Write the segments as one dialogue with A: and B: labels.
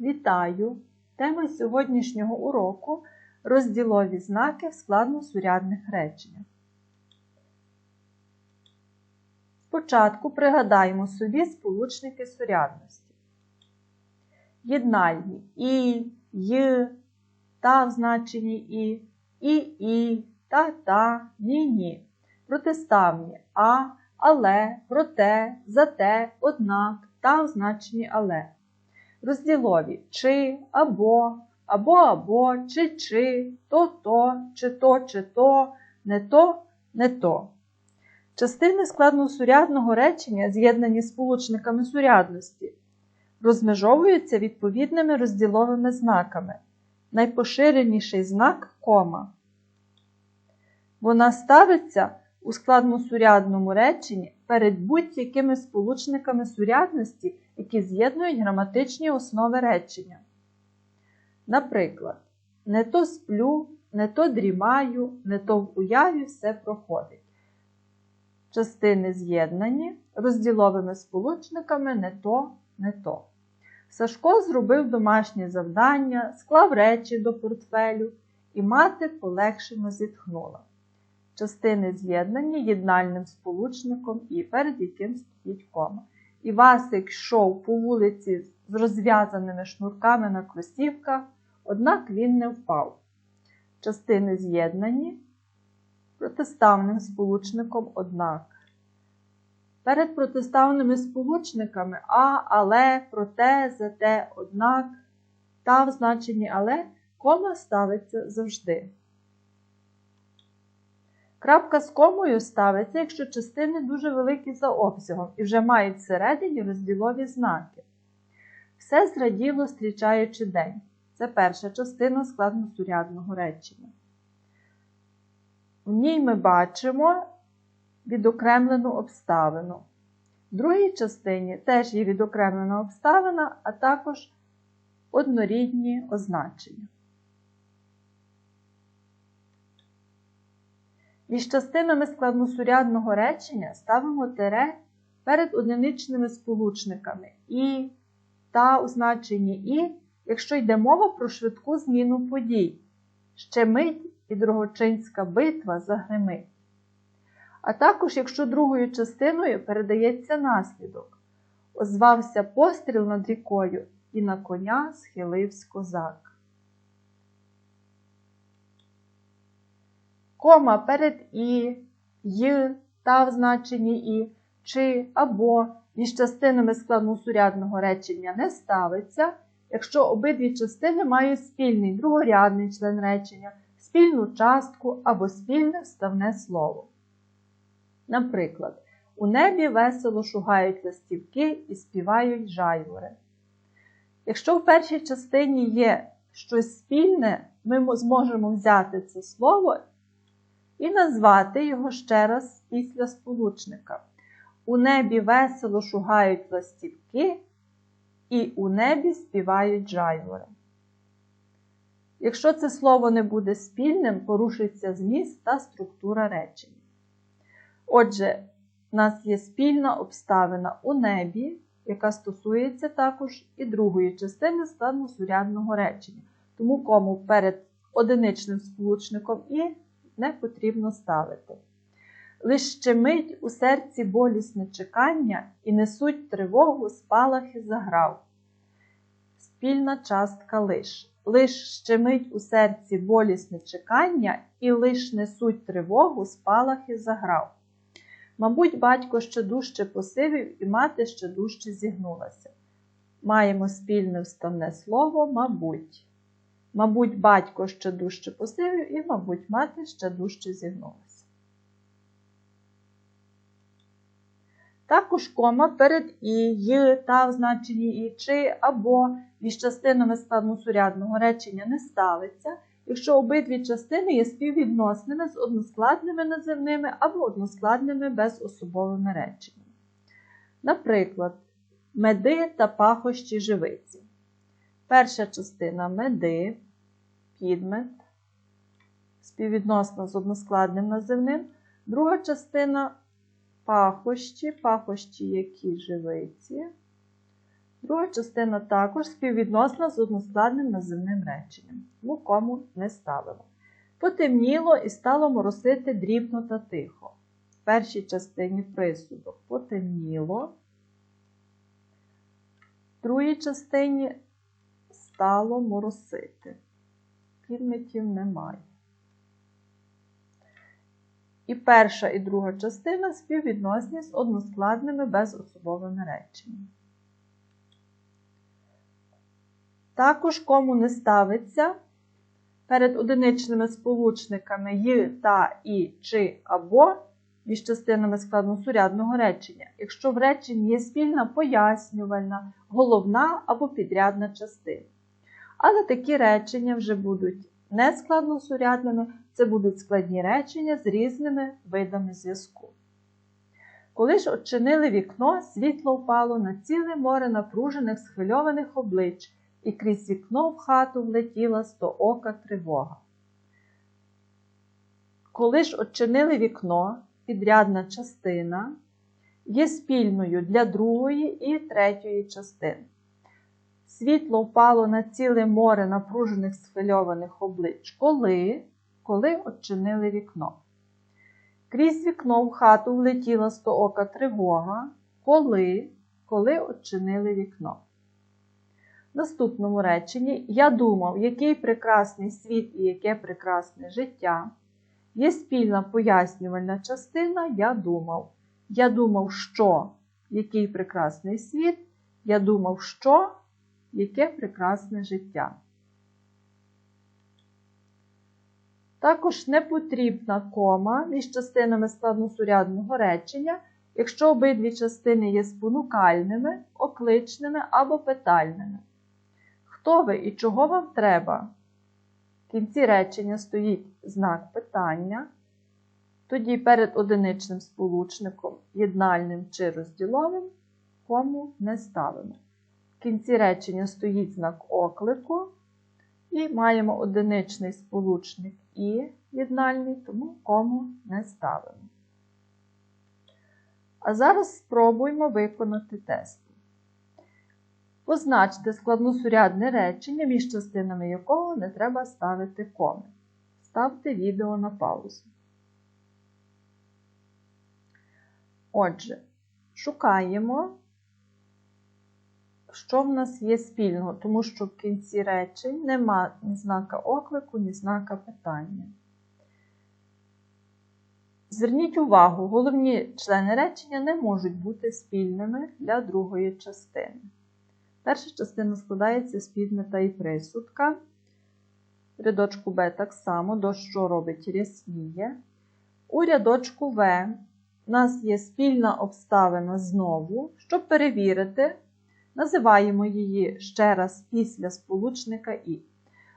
A: Вітаю! Тема сьогоднішнього уроку розділові знаки в складносурядних реченнях. Спочатку пригадаємо собі сполучники сурядності. Єднальні і, й, та в значенні і, і, і, та, та, ні, ні. Протиставні а, але, проте, зате, однак, та в значенні але розділові чи, або, або, або, чи, чи, то, то, чи то, чи то, не то, не то. Частини складносурядного речення, з'єднані сполучниками сурядності, розмежовуються відповідними розділовими знаками. Найпоширеніший знак кома. Вона ставиться у складносурядному реченні перед будь-якими сполучниками сурядності, які з'єднують граматичні основи речення. Наприклад, не то сплю, не то дрімаю, не то в уяві все проходить. Частини з'єднані розділовими сполучниками не то, не то. Сашко зробив домашнє завдання, склав речі до портфелю, і мати полегшено зітхнула частини з'єднані єднальним сполучником і перед яким стоїть кома. І Васик йшов по вулиці з розв'язаними шнурками на кросівках, однак він не впав. Частини з'єднані протиставним сполучником однак. Перед протиставними сполучниками а, але, проте, зате, однак, та в значенні але кома ставиться завжди. Крапка з комою ставиться, якщо частини дуже великі за обсягом і вже мають всередині розділові знаки. Все зраділо, зустрічаючи день. Це перша частина складносурядного речення. В ній ми бачимо відокремлену обставину. В другій частині теж є відокремлена обставина, а також однорідні означення. Між частинами складносурядного речення ставимо тире перед одиничними сполучниками і та у значенні і, якщо йде мова про швидку зміну подій. Ще мить і Дрогочинська битва загримить. А також, якщо другою частиною передається наслідок, озвався постріл над рікою, і на коня схилився козак. Кома перед і, й, та в значенні і, чи або між частинами складносурядного речення не ставиться, якщо обидві частини мають спільний другорядний член речення, спільну частку або спільне вставне слово. Наприклад, у небі весело шугають листівки і співають жайвори. Якщо в першій частині є щось спільне, ми зможемо взяти це слово і назвати його ще раз після сполучника. У небі весело шугають ластівки, і у небі співають жайвори. Якщо це слово не буде спільним, порушиться зміст та структура речення. Отже, в нас є спільна обставина у небі, яка стосується також і другої частини складносурядного речення. Тому кому перед одиничним сполучником і не потрібно ставити. Лиш щемить у серці болісне чекання і несуть тривогу спалахи заграв. Спільна частка лиш. Лиш щемить у серці болісне чекання і лиш несуть тривогу спалахи заграв. Мабуть, батько ще дужче посивів і мати ще дужче зігнулася. Маємо спільне вставне слово, мабуть. Мабуть, батько ще дужче посивів і, мабуть, мати ще дужче зігнулася. Також кома перед і, й та в значенні і чи або між частинами складносурядного речення не ставиться, якщо обидві частини є співвідносними з односкладними називними або односкладними безособовими реченнями. Наприклад, меди та пахощі живиці. Перша частина меди підмет, співвідносно з односкладним називним. Друга частина пахощі, пахощі які живиці. Друга частина також співвідносна з односкладним називним реченням. Тому кому не ставимо. Потемніло і стало моросити дрібно та тихо. В першій частині присудок потемніло. В другій частині стало моросити. Підметів немає. І перша і друга частина співвідносні з односкладними безособовими реченнями. Також кому не ставиться перед одиничними сполучниками «й», та, і, чи або між частинами складносурядного речення, якщо в реченні є спільна пояснювальна, головна або підрядна частина. Але такі речення вже будуть не складносурядними, це будуть складні речення з різними видами зв'язку. Коли ж очинили вікно, світло впало на ціле море напружених схвильованих облич, і крізь вікно в хату влетіла стоока тривога. Коли ж очинили вікно, підрядна частина є спільною для другої і третьої частин. Світло впало на ціле море напружених схвильованих облич, коли, коли очинили вікно. Крізь вікно в хату влетіла стоока тривога, коли, коли очинили вікно. Наступному реченні я думав, який прекрасний світ і яке прекрасне життя. Є спільна пояснювальна частина Я думав. Я думав, що який прекрасний світ, я думав, що яке прекрасне життя. Також не потрібна кома між частинами складносурядного речення, якщо обидві частини є спонукальними, окличними або питальними. Хто ви і чого вам треба? В кінці речення стоїть знак питання. Тоді перед одиничним сполучником, єднальним чи розділовим, кому не ставимо. В кінці речення стоїть знак оклику. І маємо одиничний сполучник і єднальний, тому кому не ставимо. А зараз спробуємо виконати тест. Позначте складносурядне речення, між частинами якого не треба ставити коми. Ставте відео на паузу. Отже, шукаємо, що в нас є спільного, тому що в кінці речень нема ні знака оклику, ні знака питання. Зверніть увагу, головні члени речення не можуть бути спільними для другої частини. Перша частина складається з підмета і присудка. В рядочку Б так само, до що робить рясніє. У рядочку В у нас є спільна обставина знову. Щоб перевірити, називаємо її ще раз після сполучника І.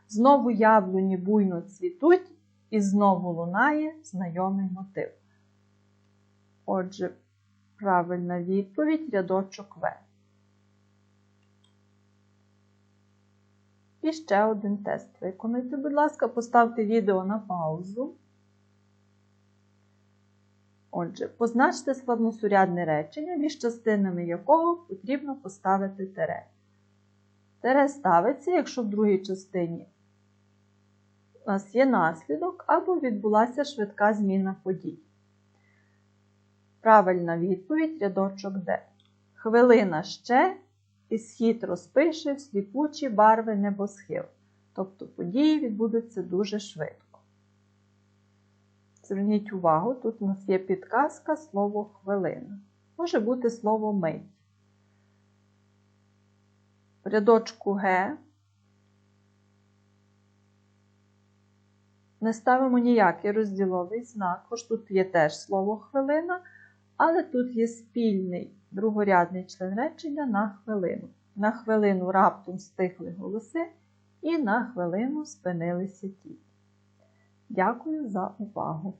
A: Знову яблуні буйно цвітуть, і знову лунає знайомий мотив. Отже, правильна відповідь рядочок В. І ще один тест виконайте, будь ласка, поставте відео на паузу. Отже, позначте складносурядне речення, між частинами якого потрібно поставити тере. Тере ставиться, якщо в другій частині у нас є наслідок або відбулася швидка зміна подій. Правильна відповідь рядочок Д. Хвилина ще і схід розпише в сліпучі барви небосхил. Тобто події відбудуться дуже швидко. Зверніть увагу, тут у нас є підказка слово хвилина. Може бути слово мить. В рядочку Г не ставимо ніякий розділовий знак, хоч тут є теж слово хвилина, але тут є спільний другорядний член речення на хвилину. На хвилину раптом стихли голоси, і на хвилину спинилися ті. Дякую за увагу!